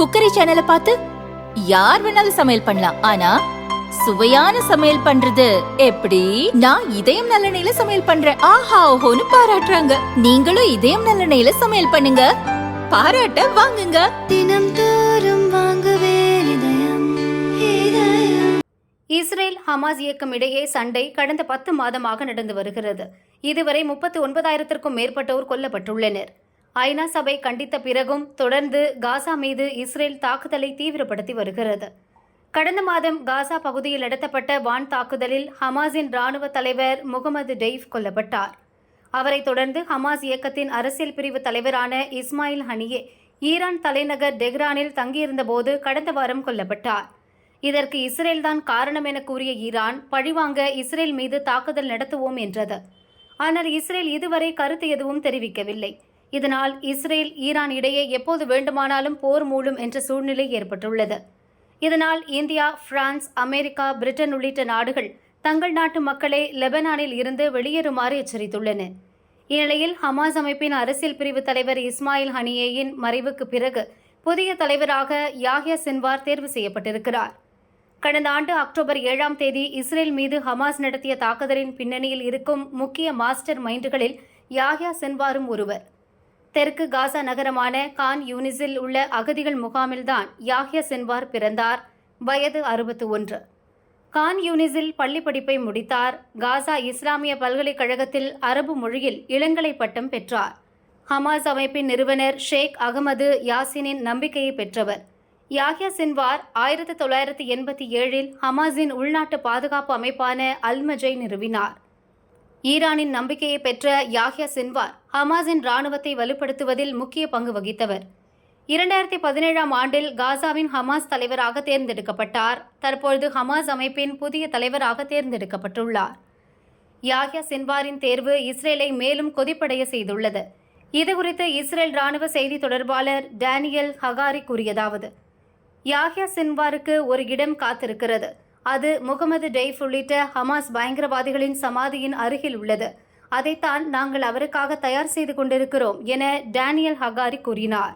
Cookery சேனலை பார்த்து யார் வேணாலும் சமையல் பண்ணலாம். ஆனா சுவையான சமையல் பண்றது எப்படி? நான் இதயம் நல்லெண்ணெயில சமையல் பண்றேன். ஆஹா ஓஹோன்னு பாராட்டுறாங்க. நீங்களும் இதயம் நல்லெண்ணெயில சமையல் பண்ணுங்க. பாராட்ட வாங்குங்க. தினம் தோறும் வாங்குவே இஸ்ரேல் ஹமாஸ் இயக்கம் இடையே சண்டை கடந்த பத்து மாதமாக நடந்து வருகிறது. இதுவரை முப்பத்து ஒன்பதாயிரத்திற்கும் மேற்பட்டோர் கொல்லப்பட்டுள்ளனர். ஐநா சபை கண்டித்த பிறகும் தொடர்ந்து காசா மீது இஸ்ரேல் தாக்குதலை தீவிரப்படுத்தி வருகிறது. கடந்த மாதம் காசா பகுதியில் நடத்தப்பட்ட வான் தாக்குதலில் ஹமாஸின் ராணுவ தலைவர் முகமது டெய்ஃப் கொல்லப்பட்டார். அவரைத் தொடர்ந்து ஹமாஸ் இயக்கத்தின் அரசியல் பிரிவு தலைவரான இஸ்மாயில் ஹனியே ஈரான் தலைநகர் டெஹ்ரானில் தங்கியிருந்தபோது கடந்த வாரம் கொல்லப்பட்டார். இதற்கு இஸ்ரேல்தான் காரணம் என கூறிய ஈரான் பழிவாங்க இஸ்ரேல் மீது தாக்குதல் நடத்துவோம் என்றது. ஆனால் இஸ்ரேல் இதுவரை கருத்து எதுவும் தெரிவிக்கவில்லை. இதனால் இஸ்ரேல் ஈரான் இடையே எப்போது வேண்டுமானாலும் போர் மூடும் என்ற சூழ்நிலை ஏற்பட்டுள்ளது. இதனால் இந்தியா பிரான்ஸ் அமெரிக்கா பிரிட்டன் உள்ளிட்ட நாடுகள் தங்கள் நாட்டு மக்களை லெபனானில் இருந்து வெளியேறுமாறு எச்சரித்துள்ளன. இந்நிலையில் ஹமாஸ் அமைப்பின் அரசியல் பிரிவு தலைவர் இஸ்மாயில் ஹனியேயின் மறைவுக்கு பிறகு புதிய தலைவராக யாஹ்யா சின்வார் தேர்வு செய்யப்பட்டிருக்கிறார். கடந்த ஆண்டு அக்டோபர் ஏழாம் தேதி இஸ்ரேல் மீது ஹமாஸ் நடத்திய தாக்குதலின் பின்னணியில் இருக்கும் முக்கிய மாஸ்டர் மைண்டுகளில் யாஹ்யா சின்வாரும் ஒருவர். தெற்கு காசா நகரமான கான் யூனிஸில் உள்ள அகதிகள் முகாமில்தான் யாஹ்யா சென்வார் பிறந்தார். வயது அறுபத்து ஒன்று. கான் யூனிஸில் பள்ளி படிப்பை முடித்தார். காசா இஸ்லாமிய பல்கலைக்கழகத்தில் அரபு மொழியில் இளங்கலை பட்டம் பெற்றார். ஹமாஸ் அமைப்பின் நிறுவனர் ஷேக் அகமது யாசினின் நம்பிக்கையை பெற்றவர். யாஹ்யா சின்வார் ஆயிரத்தி தொள்ளாயிரத்தி எண்பத்தி ஏழில் ஹமாஸின் உள்நாட்டு பாதுகாப்பு அமைப்பான அல்மஜை நிறுவினார். ஈரானின் நம்பிக்கையை பெற்ற யாஹ்யா சின்வார் ஹமாஸின் ராணுவத்தை வலுப்படுத்துவதில் முக்கிய பங்கு வகித்தவர். இரண்டாயிரத்தி பதினேழாம் ஆண்டில் காசாவின் ஹமாஸ் தலைவராக தேர்ந்தெடுக்கப்பட்டார். தற்பொழுது ஹமாஸ் அமைப்பின் புதிய தலைவராக தேர்ந்தெடுக்கப்பட்டுள்ளார். யாஹ்யா சின்வாரின் தேர்வு இஸ்ரேலை மேலும் கொதிப்படைய செய்துள்ளது. இதுகுறித்து இஸ்ரேல் ராணுவ செய்தி தொடர்பாளர் டேனியல் ஹகாரி கூறியதாவது யாஹ்யா சின்வாருக்கு ஒரு இடம் காத்திருக்கிறது. அது முகமது டெய்ஃப் உள்ளிட்ட ஹமாஸ் பயங்கரவாதிகளின் சமாதியின் அருகில் உள்ளது. அதைத்தான் நாங்கள் அவருக்காக தயார் செய்து கொண்டிருக்கிறோம் என டேனியல் ஹகாரி கூறினார்.